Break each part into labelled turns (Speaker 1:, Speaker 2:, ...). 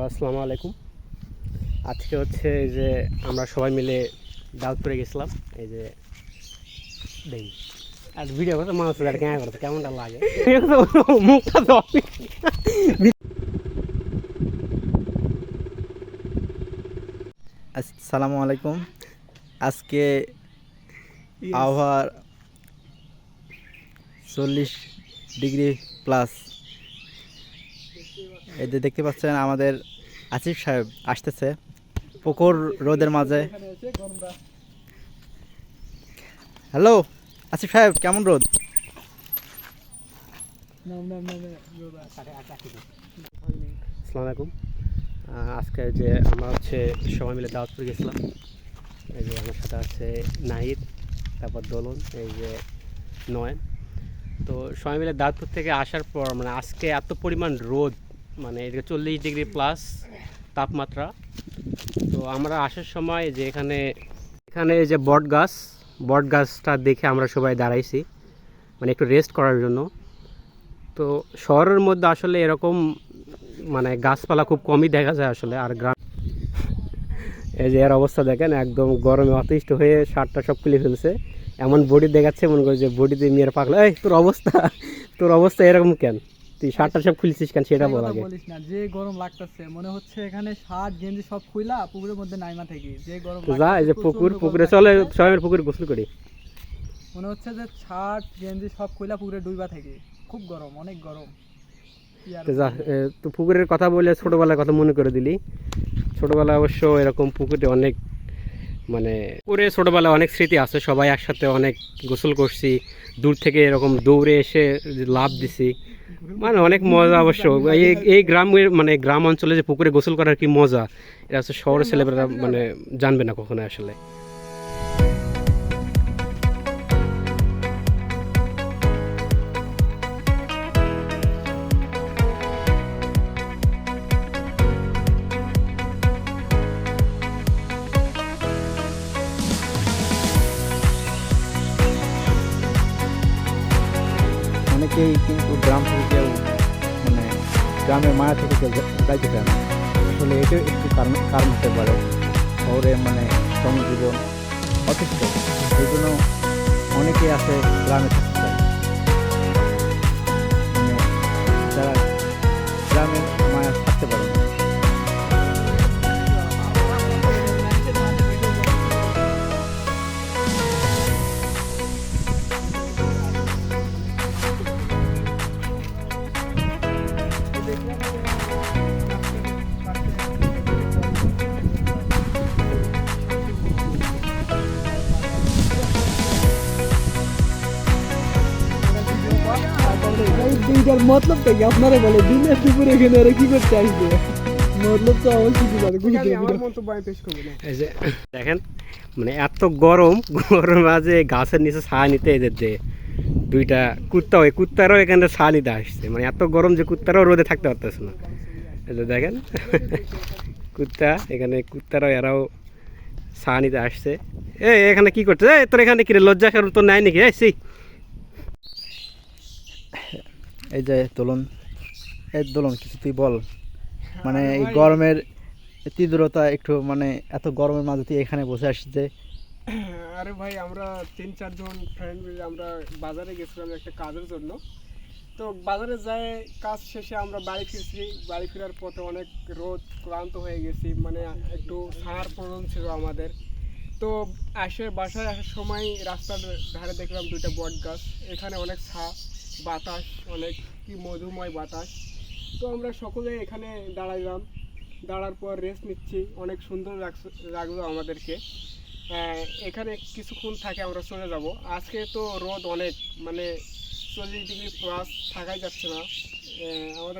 Speaker 1: Hello আসসালামু আলাইকুম। আজকে হচ্ছে এই যে আমরা সবাই মিলে দাউদপুরে গেছিলাম। এই যে দেখি আর ভিডিও করতে মানুষ আর কেমন করতে কেমনটা লাগে? মুখটা তো
Speaker 2: আসসালামু আলাইকুম। আজকে আবহাওয়ার চল্লিশ ডিগ্রি প্লাস। এই যে দেখতে পাচ্ছেন আমাদের আসিফ সাহেব আসতেছে পুকুর রোদের মাঝে। হ্যালো আসিফ সাহেব কেমন রোদ?
Speaker 1: আসসালামু আলাইকুম। আজকে যে আমরা হচ্ছে সবাই মিলে দাওয়াতপুর গেছিলাম এই যে আমার সাথে আছে নাহিদ তারপর দোলন এই যে নয়ন। তো সবাই মিলে দাওয়াতপুর থেকে আসার পর মানে আজকে এত পরিমাণ রোদ মানে এদিকে চল্লিশ ডিগ্রি প্লাস তাপমাত্রা। তো আমরা আসার সময় যে এখানে এখানে যে বট গাছ, বট গাছটা দেখে আমরা সবাই দাঁড়াইছি মানে একটু রেস্ট করার জন্য। তো শহরের মধ্যে আসলে এরকম মানে গাছপালা খুব কমই দেখা যায় আসলে, আর গ্রাম এই যে এর অবস্থা দেখেন, একদম গরমে অতিষ্ঠ হয়ে শার্টটা সব খুলে ফেলছে। এমন বডি দেখাচ্ছে, মনে করে যে বডিতে মেয়ের পাকলে এই, তোর অবস্থা তোর অবস্থা এরকম কেন? তুই শার্টটা সব খুলছিস কেন সেটা বল আগে।
Speaker 3: বলিস না যে গরম লাগতেছে মনে হচ্ছে এখানে শার্ট গেঞ্জি সব খুইলা পুকুরের মধ্যে নাইমা থেকে যে গরম
Speaker 1: যা এই যে পুকুর পুকুরে চলে সবাই পুকুরে গোসল করি।
Speaker 3: মনে হচ্ছে যে শার্ট গেঞ্জি সব খুইলা পুকুরে ডুইবা থেকে খুব গরম অনেক গরম।
Speaker 1: তো যা তো পুকুরের কথা বলে ছোটোবেলার কথা মনে করে দিলি। ছোটোবেলায় অবশ্য এরকম পুকুরে অনেক মানে পুরে ছোটোবেলায় অনেক স্মৃতি আছে, সবাই একসাথে অনেক গোসল করছি, দূর থেকে এরকম দৌড়ে এসে লাভ দিছি। মানে অনেক মজা অবশ্য। এই এই গ্রামের মানে গ্রাম অঞ্চলে যে পুকুরে গোসল করার কি মজা, এটা হচ্ছে শহরের ছেলেমেয়েরা মানে জানবে না কখনো আসলে।
Speaker 2: অনেকেই কিন্তু গ্রাম থেকে কেউ মানে গ্রামের মায়া থেকে কেউ যাইতে চায় না। আসলে এটাও একটু কারণ কারণ হতে পারে। শহরে মানে জনজীবন অতিষ্ঠ। এই জন্য অনেকেই আছে গ্রামে
Speaker 3: এইটার মতলব তো কি আপনারা বলে দিনের দুপুরে এখানে আর কি করতে আসবে? মতলব তো অবশ্যই কি জানে
Speaker 1: এই যে দেখেন মানে এত গরম গরম মাঝে গাছের নিচে ছায়া নিতে এদের যে দুইটা কুত্তা ওই কুত্তারও এখানে ছায়া নিতে আসছে। মানে এত গরম যে কুত্তারাও রোদে থাকতে পারতেছে না। এই যে দেখেন কুত্তা এখানে কুত্তারাও এরাও ছায়া নিতে আসছে। এ এখানে কি করছে? এই তোর এখানে কি লজ্জা কারণ তোর নাই নাকি? এই সি
Speaker 2: এই যে দোলন এই দোলন কিছু তুই বল। মানে এই গরমের তীব্রতা একটু মানে এত গরমের মাঝে তুই এখানে বসে আসছিস যে।
Speaker 4: আরে ভাই আমরা তিন চারজন ফ্রেন্ড মিলে আমরা বাজারে গেছিলাম একটা কাজের জন্য। তো বাজারে যায় কাজ শেষে আমরা বাড়ি ফিরছি। বাড়ি ফেরার পথে অনেক রোদ ক্লান্ত হয়ে গেছি মানে একটু সার প্রয়োজন ছিল আমাদের। তো আসে বাসায় আসার সময় রাস্তার ধারে দেখলাম দুইটা বট গাছ এখানে অনেক ছা। বাতাস, অনেক কি মধুময় বাতাস। তো আমরা সকলে এখানে দাঁড়াইলাম। দাঁড়ার পর রেস্ট নিচ্ছি। অনেক সুন্দর লাগল আমাদেরকে। এখানে কিছুক্ষণ থাকে আমরা চলে যাব। আজকে তো রোদ অনেক মানে চল্লিশ ডিগ্রি প্লাস থাকাই যাচ্ছে না। আমাদের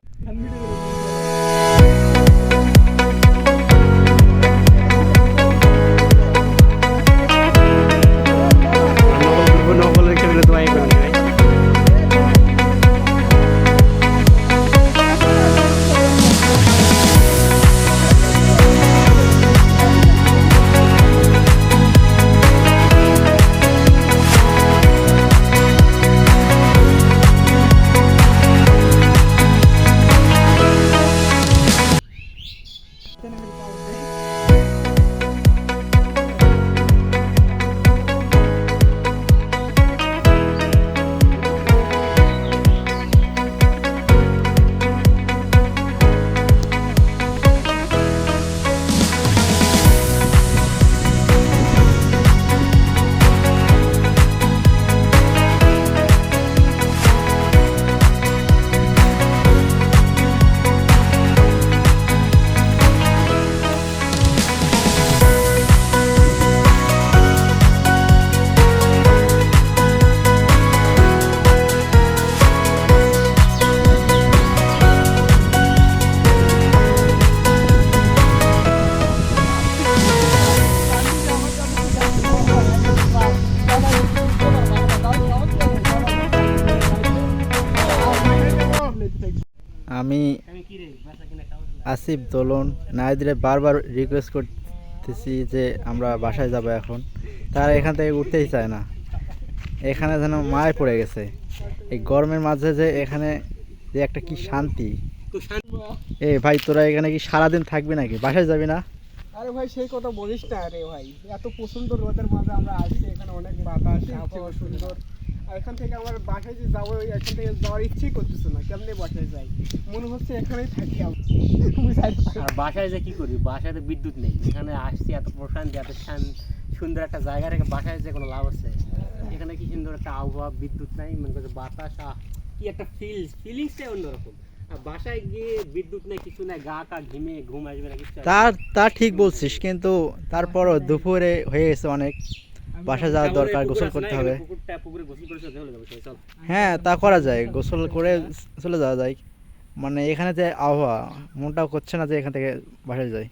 Speaker 2: আমি আসিফ দোলন। নাইদরে বারবার রিকোয়েস্ট করতেছি যে আমরা বাসায় যাব এখন। তারা এখান থেকে উঠতেই চায় না। এখানে যেন মায় পড়ে গেছে। এই গরমের মাঝে যে এখানে যে একটা কি শান্তি। এ ভাই, তোরা এখানে কি সারাদিন থাকবি নাকি? বাসায় যাবি না?
Speaker 4: আরে ভাই, সেই কথা বলিস না রে ভাই। এত প্রচণ্ড রোদের মাঝে আমরা আসছি, এখানে অনেক বাতাস, আবহাওয়া সুন্দর। এখান থেকে আমার বাসায় যে যাব ওই এখান থেকে যাওয়ার ইচ্ছেই করতেছে না। কেমনে বাসায় যাই? মনে হচ্ছে এখানেই থাকি।
Speaker 1: আর বাসায় যে কি করি? বাসায় তো বিদ্যুৎ নেই। এখানে আসছি এত প্রশান্তি এত শান- সুন্দর একটা জায়গা রেখে বাসায় যে কোনো লাভ আছে। এখানে কি সুন্দর একটা আবহাওয়া বিদ্যুৎ নাই মনে করছে বাতাস কি একটা ফিল ফিলিংসটাই অন্যরকম। আর বাসায় গিয়ে বিদ্যুৎ নেই কিছু নাই গা কা ঘিমে ঘুম আসবে না কিছু
Speaker 2: তা তা ঠিক বলছিস কিন্তু তারপরও দুপুরে হয়ে গেছে অনেক। বাসায় যাওয়ার দরকার গোসল করতে হবে। হ্যাঁ তা করা যায় গোসল করে চলে যাওয়া যায়। মানে এখানে যে আবহাওয়া মনটাও করছে না যে এখান থেকে বাসায় যাই।